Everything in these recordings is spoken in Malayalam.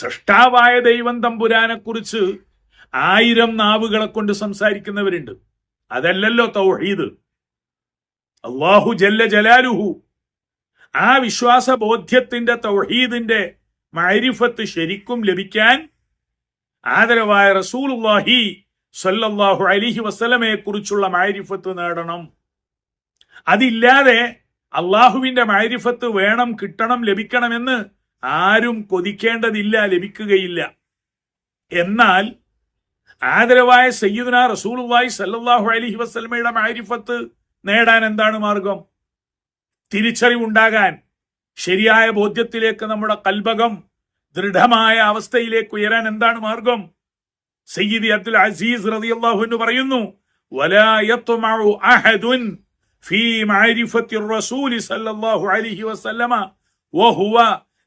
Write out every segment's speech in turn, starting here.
സൃഷ്ടാവായ ദൈവം തമ്പുരാനെ കുറിച്ച് ആയിരം നാവുകളെ കൊണ്ട് സംസാരിക്കുന്നവരുണ്ട്. അതല്ലല്ലോ തൗഹീദ്. അള്ളാഹു ജല്ല ജലാലുഹു. ആ വിശ്വാസ ബോധ്യത്തിന്റെ തൗഹീദിന്റെ മാരിഫത്ത് ശരിക്കും ലഭിക്കാൻ ആദരവായ റസൂലുള്ളാഹി സല്ലല്ലാഹു അലിഹി വസ്ലമയെ കുറിച്ചുള്ള മാരിഫത്ത് നേടണം. അതില്ലാതെ അള്ളാഹുവിന്റെ മാരിഫത്ത് വേണം കിട്ടണം ലഭിക്കണമെന്ന് ആരും കൊതിക്കേണ്ടതില്ല ലഭിക്കുകയില്ല. എന്നാൽ ആദരവായ സയ്യിദുന റസൂലുള്ളാഹി സല്ലാഹു അലഹി വസ്ലമയുടെ മാരിഫത്ത് നേടാൻ എന്താണ് മാർഗം? തിരിച്ചറിവുണ്ടാകാൻ ശരിയായ ബോധ്യത്തിലേക്ക് നമ്മുടെ കൽബകം ദൃഢമായ അവസ്ഥയിലേക്ക് ഉയരാൻ എന്താണ് മാർഗം? സയ്യിദി അബ്ദുൽ അസീസ് റളിയല്ലാഹു എന്ന് പറയുന്നു ഫീ റസൂലി സല്ലല്ലാഹു അലൈഹി വസല്ലമ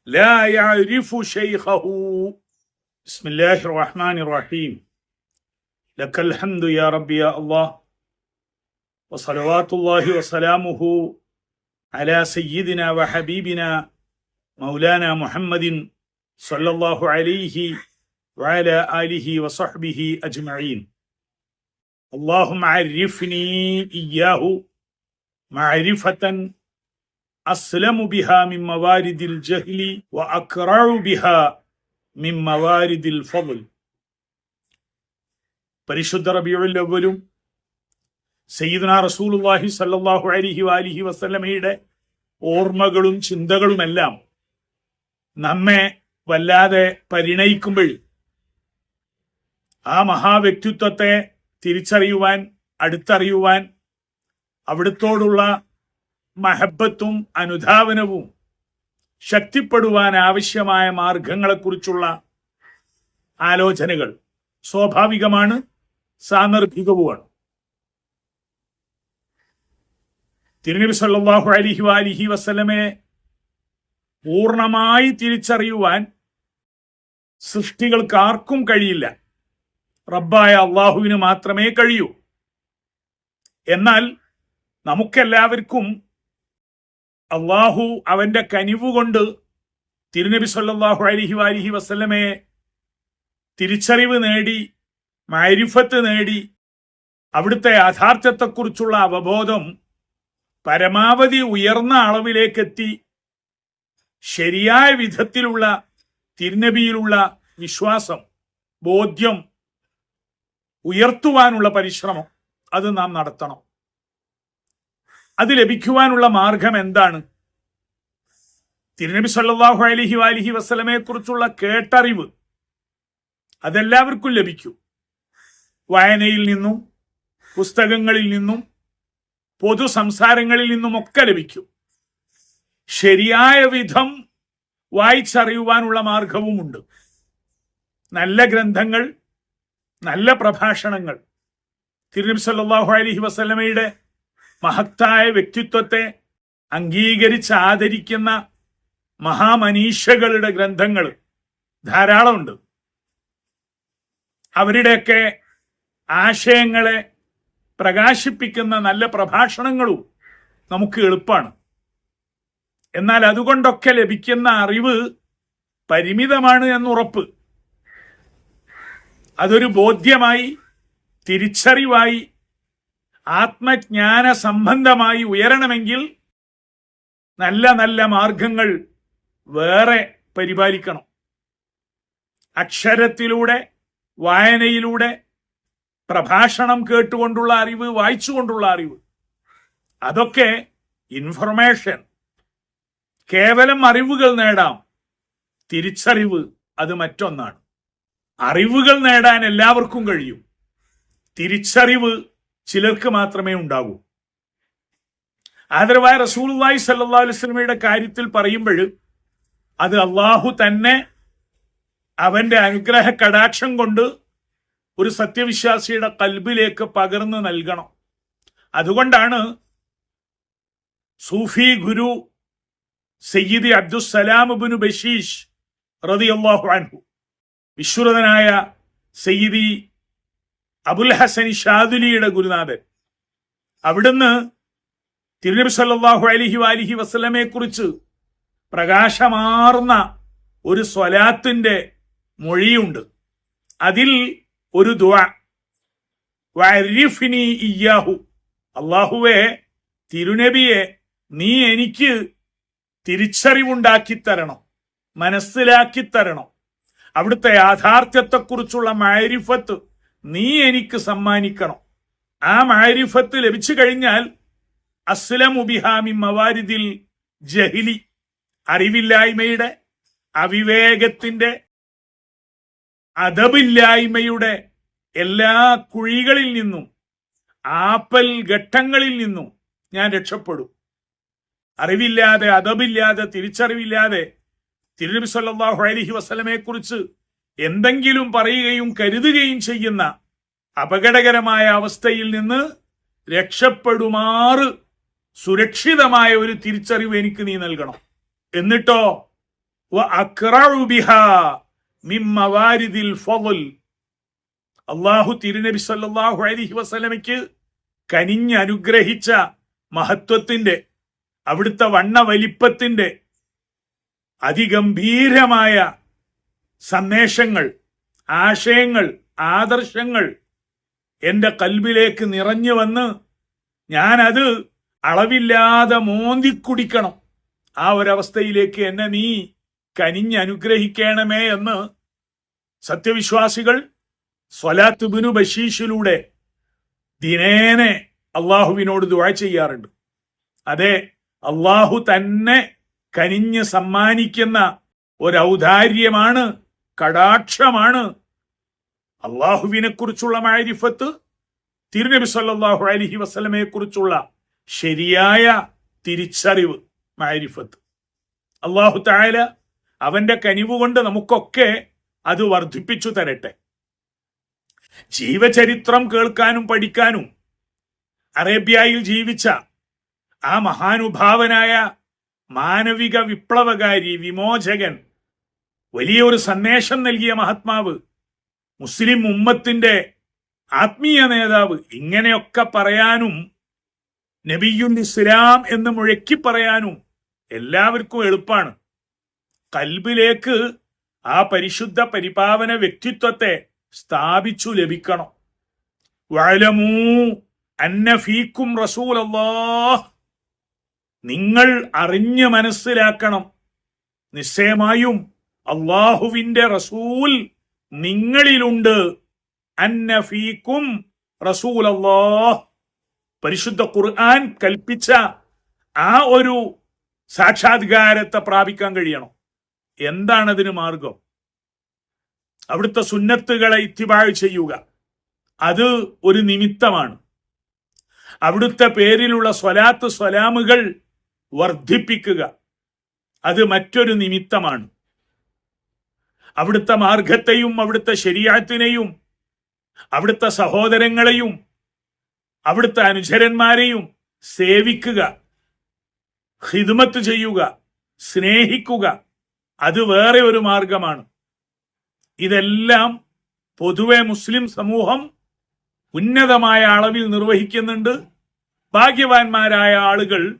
لا يعرف شيخه. بسم الله الرحمن الرحيم. لك الحمد يا ربي يا الله. وصلوات الله وسلامه على سيدنا وحبيبنا مولانا محمد صلى الله عليه وعلى آله وصحبه أجمعين. اللهم عرفني إياه معرفة അസ്ലമു ബിഹ മിൻ മവാരിദിൽ ജഹ്ലി വ അക്റഉ ബിഹ മിൻ മവാരിദിൽ ഫദ്ൽ. പരിശുദ്ധ റബീഉൽ അവ്വലും സയ്യിദ്ന റസൂലുള്ളാഹി സല്ലല്ലാഹു അലൈഹി വാലിഹി വസല്ലമയുടെ ഓർമ്മകളും ചിന്തകളുമെല്ലാം നമ്മെ വല്ലാതെ പരിണയിക്കുമ്പോൾ ആ മഹാവ്യക്തിത്വത്തെ തിരിച്ചറിയുവാൻ അടുത്തറിയുവാൻ അവിടുത്തോടുള്ള മഹബത്തും അനുധാവനവും ശക്തിപ്പെടുവാൻ ആവശ്യമായ മാർഗങ്ങളെക്കുറിച്ചുള്ള ആലോചനകൾ സ്വാഭാവികമാണ് സാന്ദർഭികവുമാണ്. തിരുനബി സല്ലല്ലാഹു അലിഹി അലിഹി വസ്ലമെ പൂർണമായി തിരിച്ചറിയുവാൻ സൃഷ്ടികൾക്ക് ആർക്കും കഴിയില്ല. റബ്ബായ അള്ളാഹുവിന് മാത്രമേ കഴിയൂ. എന്നാൽ നമുക്കെല്ലാവർക്കും അള്ളാഹു അവന്റെ കനിവ് കൊണ്ട് തിരുനബി സല്ലാഹു അലിഹി വാലിഹി വസ്ലമയെ തിരിച്ചറിവ് നേടി മാരിഫത്ത് നേടി അവിടുത്തെ യാഥാർത്ഥ്യത്തെക്കുറിച്ചുള്ള അവബോധം പരമാവധി ഉയർന്ന അളവിലേക്കെത്തി ശരിയായ വിധത്തിലുള്ള തിരുനബിയിലുള്ള വിശ്വാസം ബോധ്യം ഉയർത്തുവാനുള്ള പരിശ്രമം അത് നാം നടത്തണം. അത് ലഭിക്കുവാനുള്ള മാർഗം എന്താണ്? തിരുനബി സല്ലാഹു അലഹി വാലിഹി വസ്ലമയെ കുറിച്ചുള്ള കേട്ടറിവ് അതെല്ലാവർക്കും ലഭിക്കും. വായനയിൽ നിന്നും പുസ്തകങ്ങളിൽ നിന്നും പൊതു സംസാരങ്ങളിൽ നിന്നുമൊക്കെ ലഭിക്കും. ശരിയായ വിധം വായിച്ചറിയുവാനുള്ള മാർഗവുമുണ്ട്. നല്ല ഗ്രന്ഥങ്ങൾ നല്ല പ്രഭാഷണങ്ങൾ. തിരുനബി സല്ലാഹു അലഹി വസല്ലമയുടെ മഹത്തായ വ്യക്തിത്വത്തെ അംഗീകരിച്ച് ആദരിക്കുന്ന മഹാമനീഷകളുടെ ഗ്രന്ഥങ്ങൾ ധാരാളമുണ്ട്. അവരുടെയൊക്കെ ആശയങ്ങളെ പ്രകാശിപ്പിക്കുന്ന നല്ല പ്രഭാഷണങ്ങളും നമുക്ക് എളുപ്പമാണ്. എന്നാൽ അതുകൊണ്ടൊക്കെ ലഭിക്കുന്ന അറിവ് പരിമിതമാണ് എന്നുറപ്പ്. അതൊരു ബോധ്യമായി തിരിച്ചറിവായി ആത്മജ്ഞാന സംബന്ധമായി ഉയരണമെങ്കിൽ നല്ല നല്ല മാർഗങ്ങൾ വേറെ പരിപാലിക്കണം. അക്ഷരത്തിലൂടെ വായനയിലൂടെ പ്രഭാഷണം കേട്ടുകൊണ്ടുള്ള അറിവ് വായിച്ചുകൊണ്ടുള്ള അറിവ്. അതൊക്കെ ഇൻഫർമേഷൻ കേവലം അറിവുകൾ നേടാം. തിരിച്ചറിവ് അത് മറ്റൊന്നാണ്. അറിവുകൾ നേടാൻ എല്ലാവർക്കും കഴിയും. തിരിച്ചറിവ് ചിലർക്ക് മാത്രമേ ഉണ്ടാകൂ. ആദരവായ റസൂലി സല്ലല്ലാഹു അലൈഹി വസല്ലമയുടെ കാര്യത്തിൽ പറയുമ്പോൾ അത് അള്ളാഹു തന്നെ അവന്റെ അനുഗ്രഹ കടാക്ഷം കൊണ്ട് ഒരു സത്യവിശ്വാസിയുടെ കൽബിലേക്ക് പകർന്നു നൽകണം. അതുകൊണ്ടാണ് സൂഫി ഗുരു സയ്യിദി അബ്ദുസലാം ബിനു ബഷീഷ് റളിയല്ലാഹു അൻഹു വിശ്രുതനായ സയ്യിദി അബുൽ ഹസൻ ഷാദുലിയുടെ ഗുരുനാഥൻ. അവിടുന്ന് തിരുനബി സല്ലാഹു അലൈഹി വാലിഹി വസ്ലമെ കുറിച്ച് പ്രകാശമാർന്ന ഒരു സ്വലാത്തിന്റെ മൊഴിയുണ്ട്. അതിൽ ഒരു ദുആ വരിഫിനി ഇയ്യാഹു. അള്ളാഹുവെ തിരുനബിയെ നീ എനിക്ക് തിരിച്ചറിവുണ്ടാക്കി തരണം മനസ്സിലാക്കി തരണം അവിടുത്തെ യാഥാർത്ഥ്യത്തെക്കുറിച്ചുള്ള മാരിഫത്ത് നീ എനിക്ക് സമ്മാനിക്കണം. ആ മാരിഫത്ത് ലഭിച്ചു കഴിഞ്ഞാൽ അസ്ലം ഉബിഹാമി മവാരിദിൽ ജഹിലി അറിവില്ലായ്മയുടെ അവിവേകത്തിന്റെ അതബില്ലായ്മയുടെ എല്ലാ കുഴികളിൽ നിന്നും ആപ്പൽ ഘട്ടങ്ങളിൽ നിന്നും ഞാൻ രക്ഷപ്പെടും. അറിവില്ലാതെ അതബില്ലാതെ തിരിച്ചറിവില്ലാതെ തിരുനബി സല്ലാഹു അലഹി കുറിച്ച് എന്തെങ്കിലും പറയുകയും കരുതുകയും ചെയ്യുന്ന അപകടകരമായ അവസ്ഥയിൽ നിന്ന് രക്ഷപ്പെടുമാറ് സുരക്ഷിതമായ ഒരു തിരിച്ചറിവ് എനിക്ക് നീ നൽകണം. എന്നിട്ടോ അള്ളാഹു തിരുനബി സല്ലല്ലാഹു അലൈഹി വസല്ലമയ്ക്ക് കനിഞ്ഞ് അനുഗ്രഹിച്ച മഹത്വത്തിന്റെ അവിടുത്തെ വണ്ണ വലിപ്പത്തിന്റെ അതിഗംഭീരമായ സന്ദേശങ്ങൾ ആശയങ്ങൾ ആദർശങ്ങൾ എന്റെ കൽബിലേക്ക് നിറഞ്ഞു വന്ന് ഞാനത് അളവില്ലാതെ മോന്തിക്കുടിക്കണം. ആ ഒരവസ്ഥയിലേക്ക് എന്നെ നീ കനിഞ്ഞനുഗ്രഹിക്കണമേ എന്ന് സത്യവിശ്വാസികൾ സ്വലാത്ത് ബിനു ബഷീഷിലൂടെ ദിനേനെ അള്ളാഹുവിനോട് ദുആ ചെയ്യാറുണ്ട്. അതെ അള്ളാഹു തന്നെ കനിഞ്ഞ് സമ്മാനിക്കുന്ന ഒരൗദാര്യമാണ് കടാക്ഷമാണ് അള്ളാഹുവിനെ കുറിച്ചുള്ള മാരിഫത്ത് തിരുനബി സല്ലാഹു അലഹി വസ്ലമയെ കുറിച്ചുള്ള ശരിയായ തിരിച്ചറിവ് മാരിഫത്ത്. അള്ളാഹു തായാല അവന്റെ കനിവ് കൊണ്ട് നമുക്കൊക്കെ അത് വർദ്ധിപ്പിച്ചു തരട്ടെ. ജീവചരിത്രം കേൾക്കാനും പഠിക്കാനും അറേബ്യയിൽ ജീവിച്ച ആ മഹാനുഭാവനായ മാനവിക വിപ്ലവകാരി വിമോചകൻ വലിയൊരു സന്ദേശം നൽകിയ മഹാത്മാവ് മുസ്ലിം ഉമ്മത്തിന്റെ ആത്മീയ നേതാവ്. ഇങ്ങനെയൊക്കെ പറയാനും നബിയുൽ ഇസ്ലാം എന്ന് മുഴക്കി പറയാനും എല്ലാവർക്കും എളുപ്പമാണ് കൽബിലേക്ക് ആ പരിശുദ്ധ പരിപാവന വ്യക്തിത്വത്തെ സ്ഥാപിച്ചു ലഭിക്കണം. വലമൂ അന്ന റസൂൽ നിങ്ങൾ അറിഞ്ഞ് മനസ്സിലാക്കണം. നിശ്ചയമായും അള്ളാഹുവിന്റെ റസൂൽ നിങ്ങളിലുണ്ട്. റസൂൽ പരിശുദ്ധ ഖുർആൻ കൽപ്പിച്ച ആ ഒരു സാക്ഷാത്കാരത്തെ പ്രാപിക്കാൻ കഴിയണം. എന്താണ് അതിന് മാർഗം? അവിടുത്തെ സുന്നത്തുകളെ ഇത്തിബാഴ് ചെയ്യുക. അത് ഒരു നിമിത്തമാണ്. അവിടുത്തെ പേരിലുള്ള സ്വലാത്ത് സ്വലാമുകൾ വർദ്ധിപ്പിക്കുക. അത് മറ്റൊരു നിമിത്തമാണ്. അവിടുത്തെ മാർഗത്തെയും അവിടുത്തെ ശരിയാത്തിനെയും അവിടുത്തെ സഹോദരങ്ങളെയും അവിടുത്തെ അനുചരന്മാരെയും സേവിക്കുക ഹിദ്മത്ത് ചെയ്യുക സ്നേഹിക്കുക. അത് വേറെ ഒരു മാർഗമാണ്. ഇതെല്ലാം പൊതുവെ മുസ്ലിം സമൂഹം ഉന്നതമായ അളവിൽ നിർവഹിക്കുന്നുണ്ട്. ഭാഗ്യവാന്മാരായ ആളുകൾ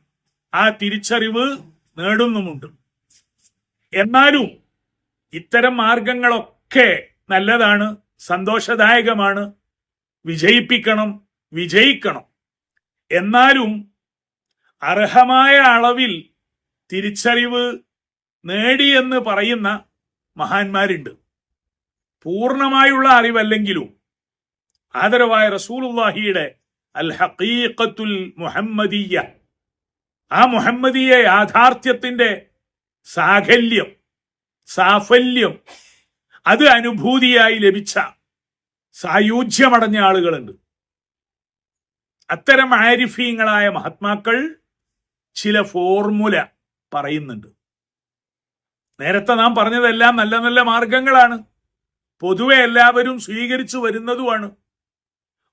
ആ തിരിച്ചറിവ് നേടുന്നുമുണ്ട്. എന്നാലും ഇത്തരം മാർഗങ്ങളൊക്കെ നല്ലതാണ് സന്തോഷദായകമാണ്. വിജയിപ്പിക്കണം വിജയിക്കണം. എന്നാലും അർഹമായ അളവിൽ തിരിച്ചറിവ് നേടിയെന്ന് പറയുന്ന മഹാന്മാരുണ്ട്. പൂർണമായുള്ള അറിവല്ലെങ്കിലും ആദരവായ റസൂലുള്ളാഹിയുടെ അൽ ഹഖീഖത്തുൽ മുഹമ്മദീയ. ആ മുഹമ്മദീയ യാഥാർത്ഥ്യത്തിന്റെ സാകല്യം സാഫല്യം. അത് അനുഭൂതിയായി ലഭിച്ച സായുജ്യമടഞ്ഞ ആളുകളുണ്ട്. അത്തരം ആരിഫീങ്ങളായ മഹാത്മാക്കൾ ചില ഫോർമുല പറയുന്നുണ്ട്. നേരത്തെ നാം പറഞ്ഞതെല്ലാം നല്ല നല്ല മാർഗങ്ങളാണ്. പൊതുവെ എല്ലാവരും സ്വീകരിച്ചു വരുന്നതുമാണ്.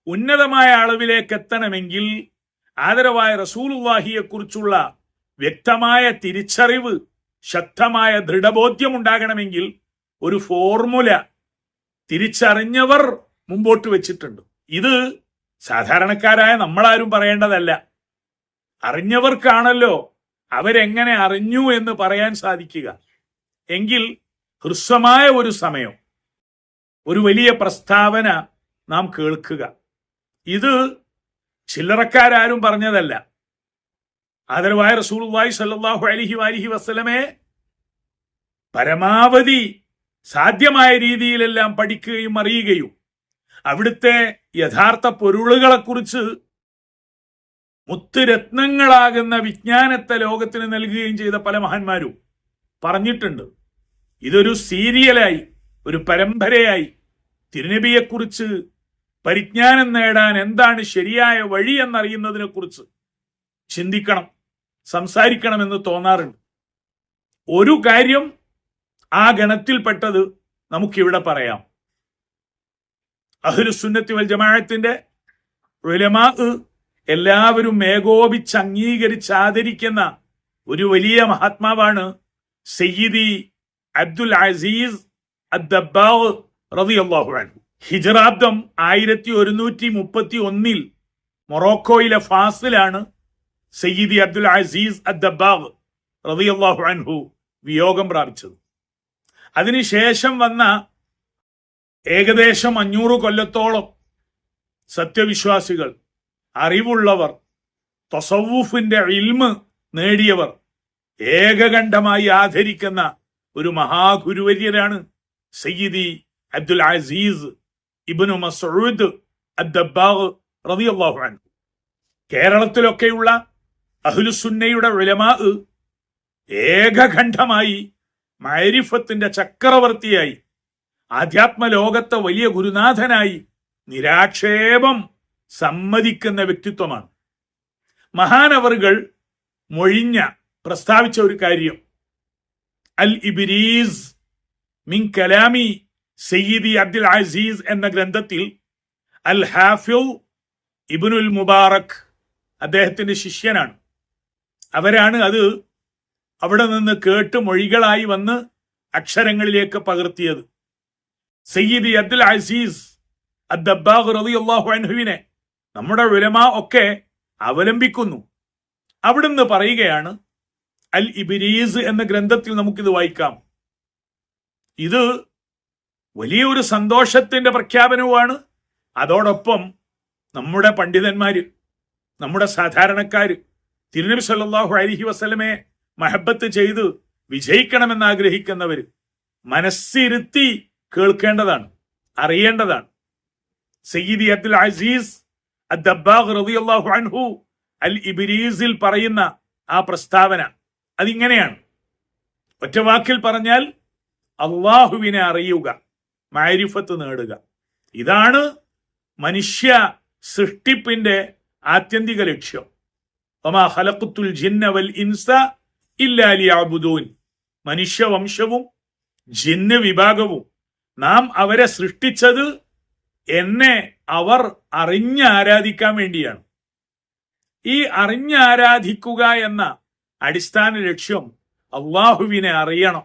ഉന്നതമായ അളവിലേക്ക് എത്തണമെങ്കിൽ ആദരവായ റസൂൽ വാഹിയെക്കുറിച്ചുള്ള വ്യക്തമായ തിരിച്ചറിവ് ശക്തമായ ദൃഢബോധ്യം ഉണ്ടാകണമെങ്കിൽ ഒരു ഫോർമുല തിരിച്ചറിഞ്ഞവർ മുമ്പോട്ട് വെച്ചിട്ടുണ്ട്. ഇത് സാധാരണക്കാരായ നമ്മളാരും പറയേണ്ടതല്ല. അറിഞ്ഞവർക്കാണല്ലോ അവരെങ്ങനെ അറിഞ്ഞു എന്ന് പറയാൻ സാധിക്കുക. എങ്കിൽ ഹ്രസ്വമായ ഒരു സമയം ഒരു വലിയ പ്രസ്താവന നാം കേൾക്കുക. ഇത് ചില്ലറക്കാരും പറഞ്ഞതല്ല. ആദരവായ റസൂലുള്ളാഹി സല്ലാഹു അലൈഹി വാലിഹി വസ്സലമേ പരമാവധി സാധ്യമായ രീതിയിലെല്ലാം പഠിക്കുകയും അറിയുകയും അവിടുത്തെ യഥാർത്ഥ പൊരുളുകളെക്കുറിച്ച് മുത്തുരത്നങ്ങളാകുന്ന വിജ്ഞാനത്തെ ലോകത്തിന് നൽകുകയും ചെയ്ത പല മഹാന്മാരും പറഞ്ഞിട്ടുണ്ട്. ഇതൊരു സീരിയലായി ഒരു പരമ്പരയായി തിരുനബിയെക്കുറിച്ച് പരിജ്ഞാനം നേടാൻ എന്താണ് ശരിയായ വഴി എന്നറിയുന്നതിനെ കുറിച്ച് ചിന്തിക്കണം. സംസാരിക്കണമെന്ന് തോന്നാറുണ്ട്. ഒരു കാര്യം ആ ഗണത്തിൽപ്പെട്ടത് നമുക്കിവിടെ പറയാം. അഹ്ലുസുന്നത്തി വൽ ജമാഅത്തിന്റെ ഉലമാ എല്ലാവരും ഏകോപിച്ച് അംഗീകരിച്ച് ആദരിക്കുന്ന ഒരു വലിയ മഹാത്മാവാണ് സയ്യിദി അബ്ദുൽ അസീസ് റളിയല്ലാഹു അൻഹു. ഹിജറാബ്ദം ആയിരത്തി ഒരുന്നൂറ്റി മുപ്പത്തി ഒന്നിൽ മൊറോക്കോയിലെ ഫാസിലാണ് സയ്യിദി അബ്ദുൽ അസീസ് അദ്ദബാഗ് റളിയല്ലാഹു അൻഹു വിയോഗം പ്രാപിച്ചത്. അതിനുശേഷം വന്ന ഏകദേശം അഞ്ഞൂറ് കൊല്ലത്തോളം സത്യവിശ്വാസികൾ അറിവുള്ളവർ തൊസവൂഫിന്റെ ഇൽമ് നേടിയവർ ഏകകണ്ഠമായി ആദരിക്കുന്ന ഒരു മഹാഗുരുവര്യരാണ് സയ്യിദി അബ്ദുൽ അസീസ് ഇബ്നു മസൂദ് അദ്ദബാഗ് റളിയല്ലാഹു അൻഹു. കേരളത്തിലൊക്കെയുള്ള അഹ്ലുസുന്നയുടെ ഉലമാ ഏകഖണ്ഠമായി മൈരിഫത്തിന്റെ ചക്രവർത്തിയായി ആധ്യാത്മലോകത്തെ വലിയ ഗുരുനാഥനായി നിരാക്ഷേപം സമ്മതിക്കുന്ന വ്യക്തിത്വമാണ്. മഹാനവറുകൾ മൊഴിഞ്ഞ പ്രസ്താവിച്ച ഒരു കാര്യം. അൽ ഇബിരീസ് മിൻ കലാമി സയ്യിദി അബ്ദുൽ അസീസ് എന്ന ഗ്രന്ഥത്തിൽ അൽ ഹാഫിൽ ഇബിനുൽ മുബാറക് അദ്ദേഹത്തിന്റെ ശിഷ്യനാണ്. അവരാണ് അത് അവിടെ നിന്ന് കേട്ട് മൊഴികളായി വന്ന് അക്ഷരങ്ങളിലേക്ക് പകർത്തിയത്. സയ്യിദ് അബ്ദുൽ അസീസ് റളിയല്ലാഹു അൻഹുവിനെ നമ്മുടെ ഉലമ ഒക്കെ അവലംബിക്കുന്നു. അവിടുന്ന് പറയുകയാണ് അൽ ഇബിരീസ് എന്ന ഗ്രന്ഥത്തിൽ നമുക്കിത് വായിക്കാം. ഇത് വലിയൊരു സന്തോഷത്തിന്റെ പ്രഖ്യാപനവുമാണ്. അതോടൊപ്പം നമ്മുടെ പണ്ഡിതന്മാര് നമ്മുടെ സാധാരണക്കാര് തിരുനബി സല്ലാഹു അലൈഹി വസ്ലമെ മഹബത്ത് ചെയ്ത് വിജയിക്കണമെന്ന് ആഗ്രഹിക്കുന്നവർ മനസ്സിരുത്തി കേൾക്കേണ്ടതാണ് അറിയേണ്ടതാണ്. സയ്യിദി അബ്ദുൽ അസീസ് റളിയല്ലാഹു അൻഹു അൽ ഇബിരീസിൽ പറയുന്ന ആ പ്രസ്താവന അതിങ്ങനെയാണ്. ഒറ്റ വാക്കിൽ പറഞ്ഞാൽ അള്ളാഹുവിനെ അറിയുക മാരിഫത്ത് നേടുക. ഇതാണ് മനുഷ്യ സൃഷ്ടിപ്പിന്റെ ആത്യന്തിക ലക്ഷ്യം. മനുഷ്യവംശവും ജിന്ന് വിഭാഗവും നാം അവരെ സൃഷ്ടിച്ചത് എന്നെ അവർ അറിഞ്ഞ് ആരാധിക്കാൻ വേണ്ടിയാണ്. ഈ അറിഞ്ഞ് ആരാധിക്കുക എന്ന അടിസ്ഥാന ലക്ഷ്യം അള്ളാഹുവിനെ അറിയണം.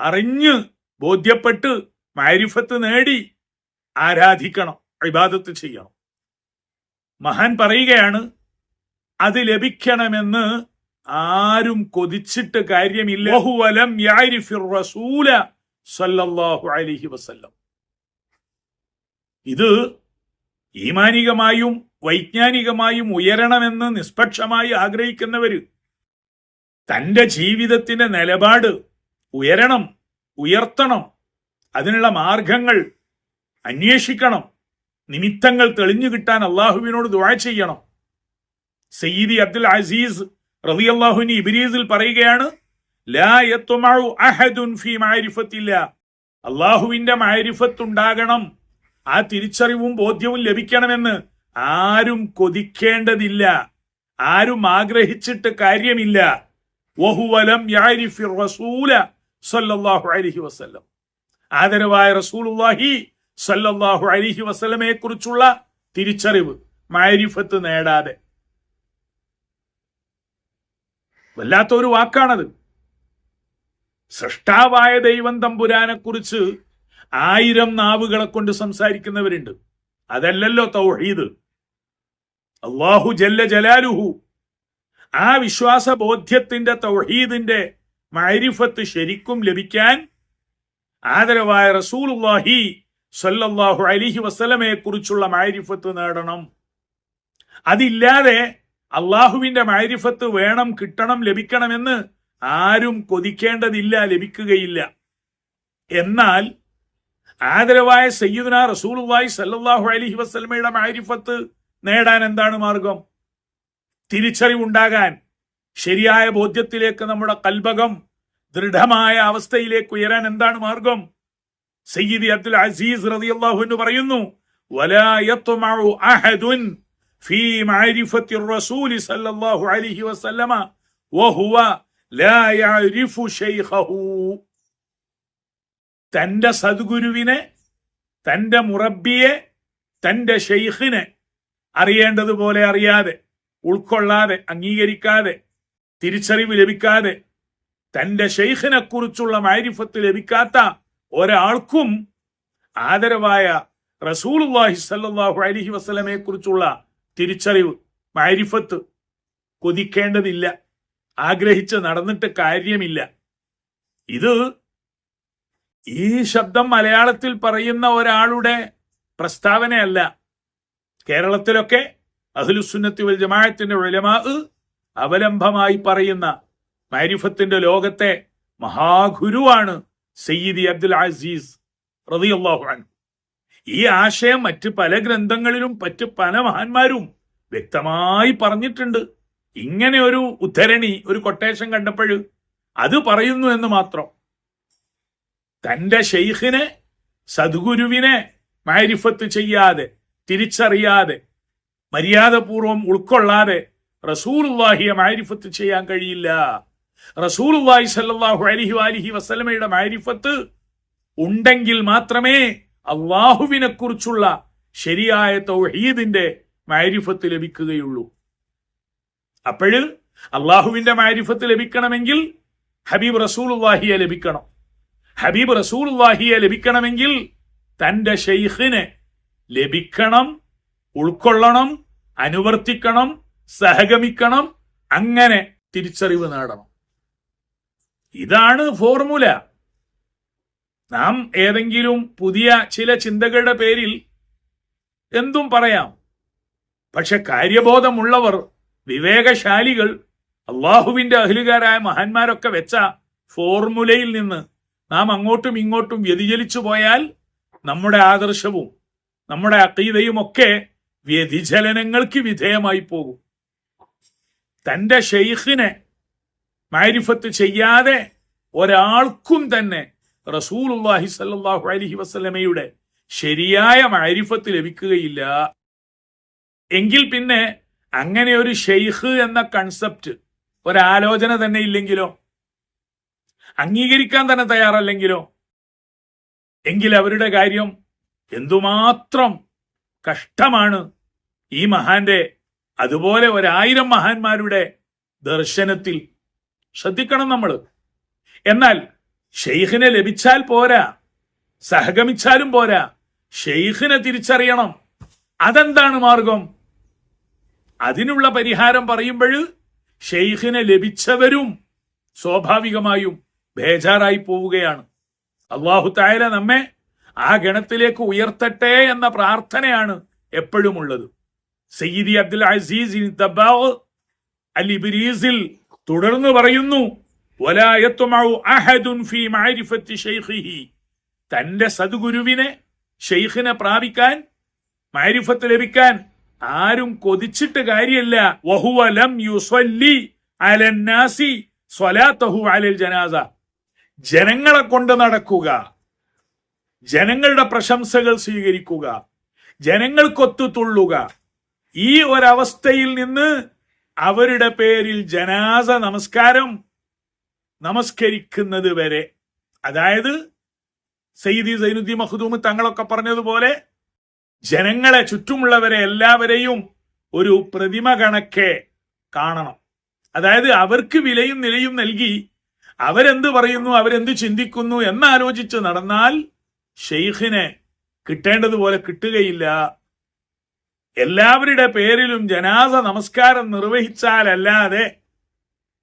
അറിഞ്ഞ് ബോധ്യപ്പെട്ട് മാരിഫത്ത് നേടി ആരാധിക്കണം ഇബാദത്ത് ചെയ്യണം. മഹാൻ പറയുകയാണ് അത് ലഭിക്കണമെന്ന് ആരും കൊതിച്ചിട്ട് കാര്യമില്ല. ബഹുവലം റസൂല സല്ലല്ലാഹു അലൈഹി വസല്ലം. ഇത് ഈമാനികമായും വൈജ്ഞാനികമായും ഉയരണമെന്ന് നിഷ്പക്ഷമായി ആഗ്രഹിക്കുന്നവര് തന്റെ ജീവിതത്തിന്റെ നിലപാട് ഉയരണം ഉയർത്തണം അതിനുള്ള മാർഗങ്ങൾ അന്വേഷിക്കണം നിമിത്തങ്ങൾ തെളിഞ്ഞു കിട്ടാൻ അള്ളാഹുവിനോട് ദുആ ചെയ്യണം. സയ്യിദി അബ്ദുൽ അസീസ് റളിയല്ലാഹുവിന് ഇബ്രീസിൽ പറയുകയാണ് ലാ യത്മഉ അഹദുൻ ഫീ അള്ളാഹുവിന്റെ മഅരിഫത്ത് ഉണ്ടാകണം ആ തിരിച്ചറിവും ബോധ്യവും ലഭിക്കണമെന്ന് ആരും കൊതിക്കേണ്ടതില്ല ആരും ആഗ്രഹിച്ചിട്ട് കാര്യമില്ല. വഹുവലം റസൂല സല്ലല്ലാഹു അലൈഹി വസല്ലം. ആദരവായ റസൂലുള്ളാഹി സല്ലല്ലാഹു അലൈഹി വസല്ലമയെ കുറിച്ചുള്ള തിരിച്ചറിവ് മാരിഫത്ത് നേടാതെ. വല്ലാത്ത ഒരു വാക്കാണത്. സൃഷ്ടാവായ ദൈവം തമ്പുരാനെ കുറിച്ച് ആയിരം നാവുകളെ കൊണ്ട് സംസാരിക്കുന്നവരുണ്ട്. അതല്ലല്ലോ തൗഹീദ്. അള്ളാഹു ജല്ല ജലാലുഹു. ആ വിശ്വാസ ബോധ്യത്തിന്റെ തൗഹീദിന്റെ മാരിഫത്ത് ശരിക്കും ലഭിക്കാൻ ആദരവായ റസൂലുള്ളാഹി സല്ലല്ലാഹു അലിഹി വസ്ലമയെ കുറിച്ചുള്ള മാരിഫത്ത് നേടണം. അതില്ലാതെ അള്ളാഹുവിന്റെ മാരിഫത്ത് വേണം കിട്ടണം ലഭിക്കണമെന്ന് ആരും കൊതിക്കേണ്ടതില്ല ലഭിക്കുകയില്ല. എന്നാൽ ആദരവായ സയ്യിദുന റസൂലുള്ളാഹി സല്ലാഹു അലഹി വസ്ലമയുടെ മാരിഫത്ത് നേടാൻ എന്താണ് മാർഗം? തിരിച്ചറിവുണ്ടാകാൻ ശരിയായ ബോധ്യത്തിലേക്ക് നമ്മുടെ കൽബകം ദൃഢമായ അവസ്ഥയിലേക്ക് ഉയരാൻ എന്താണ് മാർഗം? സയ്യിദി അബ്ദുൽ അസീസ് റളിയല്ലാഹു അൻഹു പറയുന്നു വലാ യത്മഉ അഹദുൻ ഫീ الرسول റസൂലി സല്ലല്ലാഹു അലൈഹി വസല്ലമ وهو ലാ يعرف شيخه തന്റെ സദ്ഗുരുവിനെ തന്റെ മുറബിയെ തന്റെ ഷെയ്ഖിനെ അറിയേണ്ടതുപോലെ അറിയാതെ ഉൾക്കൊള്ളാതെ അംഗീകരിക്കാതെ തിരിച്ചറിവ് ലഭിക്കാതെ തന്റെ ഷെയ്ഖിനെ കുറിച്ചുള്ള മാരിഫത്ത് ലഭിക്കാത്ത ഒരാൾക്കും ആദരവായ റസൂലുള്ളാഹി സല്ലല്ലാഹു അലൈഹി വസല്ലമയെ കുറിച്ചുള്ള തിരിച്ചറിവ് മാരിഫത്ത് കൊതിക്കേണ്ടതില്ല ആഗ്രഹിച്ച് നടന്നിട്ട് കാര്യമില്ല. ഇത് ഈ ശബ്ദം മലയാളത്തിൽ പറയുന്ന ഒരാളുടെ പ്രസ്താവനയല്ല. കേരളത്തിലൊക്കെ അഹ്ലുസുന്നത്തി വൽ ജമാഅത്തിന്റെ ഉലമാ അവലംബമായി പറയുന്ന മാരിഫത്തിന്റെ ലോകത്തെ മഹാഗുരുവാണ് സയ്യിദി അബ്ദുൽ അസീസ് റളിയല്ലാഹു അൻഹു. ഈ ആശയം മറ്റ് പല ഗ്രന്ഥങ്ങളിലും മറ്റ് പല മഹാന്മാരും വ്യക്തമായി പറഞ്ഞിട്ടുണ്ട്. ഇങ്ങനെ ഒരു ഉദ്ധരണി ഒരു കൊട്ടേഷൻ കണ്ടപ്പോൾ അത് പറയുന്നു എന്ന് മാത്രം. തന്റെ ഷെയ്ഖിനെ സദ്ഗുരുവിനെ മാരിഫത്ത് ചെയ്യാതെ തിരിച്ചറിയാതെ മര്യാദപൂർവം ഉൾക്കൊള്ളാതെ റസൂർവാഹിയെ മാരിഫത്ത് ചെയ്യാൻ കഴിയില്ല. റസൂലുള്ളാഹി സല്ലാഹു അലിഹി അലിഹി വസല്ലമയുടെ മാരിഫത്ത് ഉണ്ടെങ്കിൽ മാത്രമേ അള്ളാഹുവിനെ കുറിച്ചുള്ള ശരിയായ തൗഹീദിന്റെ മാരിഫത്ത് ലഭിക്കുകയുള്ളൂ. അപ്പോഴ് അള്ളാഹുവിന്റെ മാരിഫത്ത് ലഭിക്കണമെങ്കിൽ ഹബീബ് റസൂലുള്ളാഹിയെ ലഭിക്കണം. ഹബീബ് റസൂലുള്ളാഹിയെ ലഭിക്കണമെങ്കിൽ തന്റെ ഷെയ്ഖിനെ ലഭിക്കണം ഉൾക്കൊള്ളണം അനുവർത്തിക്കണം സഹഗമിക്കണം അങ്ങനെ തിരിച്ചറിവ് നേടണം. ഇതാണ് ഫോർമുല. നാം ഏതെങ്കിലും പുതിയ ചില ചിന്തകളുടെ പേരിൽ എന്തും പറയാം. പക്ഷെ കാര്യബോധമുള്ളവർ വിവേകശാലികൾ അള്ളാഹുവിന്റെ അഹ്ലുകാരായ മഹാന്മാരൊക്കെ വെച്ച ഫോർമുലയിൽ നിന്ന് നാം അങ്ങോട്ടും ഇങ്ങോട്ടും വ്യതിചലിച്ചു പോയാൽ നമ്മുടെ ആദർശവും നമ്മുടെ അക്കീതയും ഒക്കെ വ്യതിചലനങ്ങൾക്ക് വിധേയമായി പോകും. തന്റെ ഷെയ്ഖിനെ മാരിഫത്ത് ചെയ്യാതെ ഒരാൾക്കും തന്നെ റസൂലുള്ളാഹി സല്ലാഹു അലഹി വസ്ലമയുടെ ശരിയായ മാരിഫത്ത് ലഭിക്കുകയില്ല. എങ്കിൽ പിന്നെ അങ്ങനെ ഒരു ഷെയ്ഖ് എന്ന കൺസെപ്റ്റ് ഒരാലോചന തന്നെ ഇല്ലെങ്കിലോ? അംഗീകരിക്കാൻ തന്നെ തയ്യാറല്ലെങ്കിലോ? എങ്കിൽ അവരുടെ കാര്യം എന്തുമാത്രം കഷ്ടമാണ് ഈ മഹാന്റെ അതുപോലെ ഒരായിരം മഹാന്മാരുടെ ദർശനത്തിൽ ശ്രദ്ധിക്കണം നമ്മൾ. എന്നാൽ ഷെയ്ഖിനെ ലഭിച്ചാൽ പോരാ. സഹഗമിച്ചാലും പോരാ. ഷെയ്ഖിനെ തിരിച്ചറിയണം. അതെന്താണ് മാർഗം? അതിനുള്ള പരിഹാരം പറയുമ്പോൾ ഷെയ്ഖിനെ ലഭിച്ചവരും സ്വാഭാവികമായും ബേജാറായി പോവുകയാണ്. അള്ളാഹു തായാല നമ്മെ ആ ഗണത്തിലേക്ക് ഉയർത്തട്ടെ എന്ന പ്രാർത്ഥനയാണ് എപ്പോഴും ഉള്ളത് സയ്യിദി അബ്ദുൽ അസീസ് അൽ ഇബിരീസിൽ തുടർന്ന് പറയുന്നു "വലാ يطمع അഹദുൻ في മഅരിഫത്തി شيخه തന്റെ സദ്ഗുരുവിനെ ഷെയ്ഖിനെ പ്രാപിക്കാൻ മാരിഫത്ത് ലഭിക്കാൻ ആരും കൊതിച്ചിട്ട് കാര്യമല്ല വഹുവ ലം യുസല്ലി അലന്നാസി സ്വലാത്തഹു അലൽ ജനാസ. ജനങ്ങളെ കൊണ്ട് നടക്കുക. ജനങ്ങളുടെ പ്രശംസകൾ സ്വീകരിക്കുക. ജനങ്ങൾക്കൊത്തു തുള്ളുക. ഈ ഒരവസ്ഥയിൽ നിന്ന് അവരുടെ പേരിൽ ജനാസ നമസ്കാരം നമസ്കരിക്കുന്നത് വരെ. അതായത് സയ്യിദി സൈനുദ്ദീൻ മഹദൂമ് തങ്ങളൊക്കെ പറഞ്ഞതുപോലെ ജനങ്ങളെ ചുറ്റുമുള്ളവരെ എല്ലാവരെയും ഒരു പ്രതിമ കണക്കെ കാണണം. അതായത് അവർക്ക് വിലയും നിലയും നൽകി അവരെന്ത് പറയുന്നു അവരെന്ത് ചിന്തിക്കുന്നു എന്നാലോചിച്ച് നടന്നാൽ ഷെയ്ഖിനെ കിട്ടേണ്ടതുപോലെ കിട്ടുകയില്ല. എല്ലാവരുടെ പേരിലും ജനാസ നമസ്കാരം നിർവഹിച്ചാലല്ലാതെ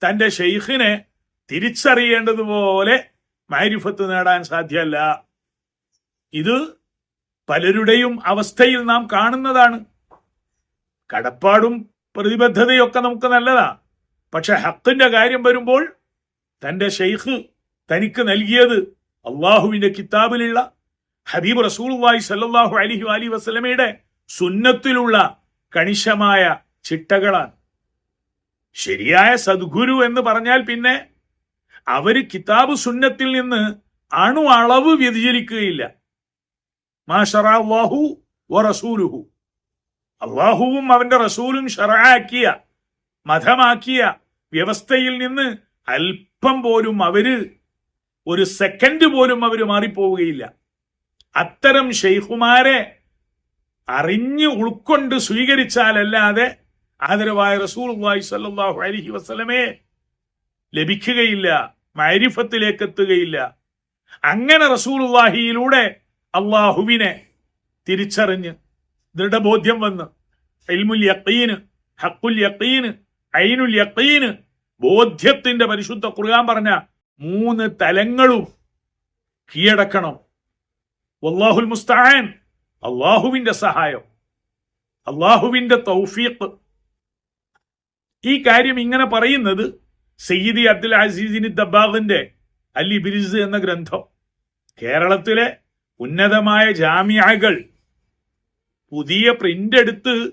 തന്റെ ഷെയ്ഖിനെ തിരിച്ചറിയേണ്ടതുപോലെ മാരിഫത്ത് നേടാൻ സാധ്യമല്ല ഇത് പലരുടെയും അവസ്ഥയിൽ നാം കാണുന്നതാണ്. കടപ്പാടും പ്രതിബദ്ധതയൊക്കെ നമുക്ക് നല്ലതാ. പക്ഷെ ഹക്കിന്റെ കാര്യം വരുമ്പോൾ തന്റെ ഷെയ്ഖ് തനിക്ക് നൽകിയത് അള്ളാഹുവിന്റെ കിതാബിലുള്ള ഹബീബ് റസൂൽവായി സല്ലാഹു അലിഹു അലി വസ്ലമയുടെ സുന്നത്തിലുള്ള കണിശമായ ചിട്ടകളാണ്. ശരിയായ സദ്ഗുരു എന്ന് പറഞ്ഞാൽ പിന്നെ അവർ കിതാബ് സുന്നത്തിൽ നിന്ന് അണു അളവ് വ്യതിചരിക്കുകയില്ല മാഷറാഹു റസൂലുഹു. അള്ളാഹുവും അവന്റെ റസൂലും ഷറാക്കിയ മതമാക്കിയ വ്യവസ്ഥയിൽ നിന്ന് അല്പം പോലും അവർ ഒരു സെക്കൻഡ് പോലും അവർ മാറിപ്പോവുകയില്ല. അത്തരം ഷെയ്ഖുമാരെ അറിഞ്ഞ് ഉൾക്കൊണ്ട് സ്വീകരിച്ചാലല്ലാതെ ആദരവായ റസൂൽ അലഹി വസ്ലമേ ലഭിക്കുകയില്ല. മൈരിഫത്തിലേക്ക് എത്തുകയില്ല അങ്ങനെ റസൂൽവാഹിയിലൂടെ അള്ളാഹുവിനെ തിരിച്ചറിഞ്ഞ് ദൃഢബോധ്യം വന്ന് ഇൽമുൽ യക്കീന് ഹക്കുൽ യക്കീന് ഐനുൽ യക്കീന് ബോധ്യത്തിന്റെ പരിശുദ്ധ കുറുകാൻ പറഞ്ഞ മൂന്ന് തലങ്ങളും കീഴടക്കണം. വല്ലാഹുൽ മുസ്താൻ അള്ളാഹുവിന്റെ സഹായം അള്ളാഹുവിന്റെ തൗഫീഖ്. ഈ കാര്യം ഇങ്ങനെ പറയുന്നത് സയ്യിദി അബ്ദുൽ അസീസിനി ദബാഖിന്റെ അൽ ഇബിരിസ് എന്ന ഗ്രന്ഥം. കേരളത്തിലെ ഉന്നതമായ ജാമ്യകൾ പുതിയ പ്രിന്റ് എടുത്ത്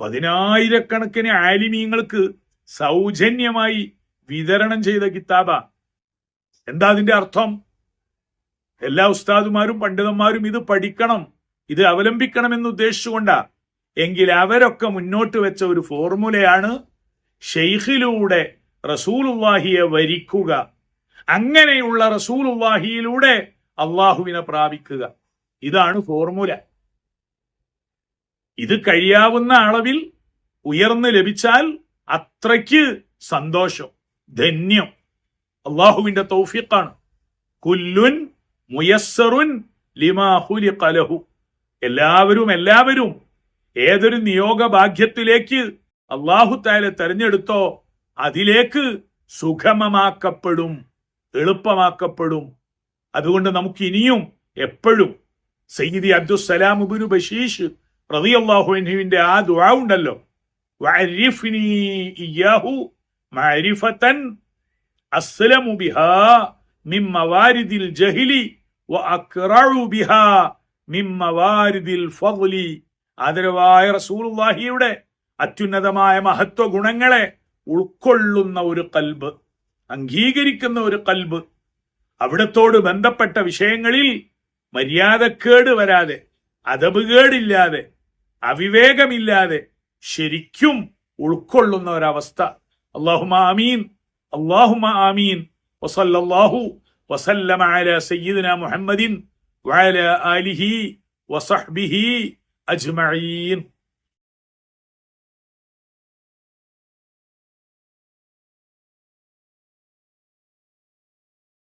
പതിനായിരക്കണക്കിന് ആലിമീങ്ങൾക്ക് സൗജന്യമായി വിതരണം ചെയ്ത കിതാബ. എന്താ അതിന്റെ അർത്ഥം? എല്ലാ ഉസ്താദുമാരും പണ്ഡിതന്മാരും ഇത് പഠിക്കണം ഇത് അവലംബിക്കണമെന്ന് ഉദ്ദേശിച്ചുകൊണ്ടാ. എങ്കിൽ അവരൊക്കെ മുന്നോട്ട് വെച്ച ഒരു ഫോർമുലയാണ് ഷെയ്ഖിലൂടെ റസൂലുല്ലാഹിയെ വരിക്കുക. അങ്ങനെയുള്ള റസൂലുല്ലാഹിയിലൂടെ അള്ളാഹുവിനെ പ്രാപിക്കുക. ഇതാണ് ഫോർമുല. ഇത് കഴിയാവുന്ന അളവിൽ ഉയർന്നു ലഭിച്ചാൽ അത്രയ്ക്ക് സന്തോഷം ധന്യം. അള്ളാഹുവിന്റെ തൗഫീഖാണ്. കുല്ലുൻ മുയസ്സറുൻ ലിമാഹുലി കലഹു എല്ലാവരും എല്ലാവരും ഏതൊരു നിയോഗ ഭാഗ്യത്തിലേക്ക് അള്ളാഹു താലെ തെരഞ്ഞെടുത്തോ അതിലേക്ക് സുഗമമാക്കപ്പെടും എളുപ്പമാക്കപ്പെടും. അതുകൊണ്ട് നമുക്ക് ഇനിയും എപ്പോഴും സയ്യിദി അബ്ദുസലാം ഉബിനു ബഷീഷ് റളിയല്ലാഹുവിന്റെ ആ ദുആ ഉണ്ടല്ലോ. റസൂലുള്ളാഹിയുടെ അത്യുന്നതമായ മഹത്വ ഗുണങ്ങളെ ഉൾക്കൊള്ളുന്ന ഒരു കൽബ് അംഗീകരിക്കുന്ന ഒരു കൽബ് അവിടത്തോട് ബന്ധപ്പെട്ട വിഷയങ്ങളിൽ മര്യാദക്കേട് വരാതെ അതപുകേടില്ലാതെ അവിവേകമില്ലാതെ ശരിക്കും ഉൾക്കൊള്ളുന്ന ഒരവസ്ഥ. അള്ളാഹുമ ആമീൻ അള്ളാഹുമ ആമീൻ. വസല്ലാഹു വസല്ലമ അല സയ്യിദിന മുഹമ്മദിൻ വഅല വസഹ്ബിഹി അജ്മഈൻ.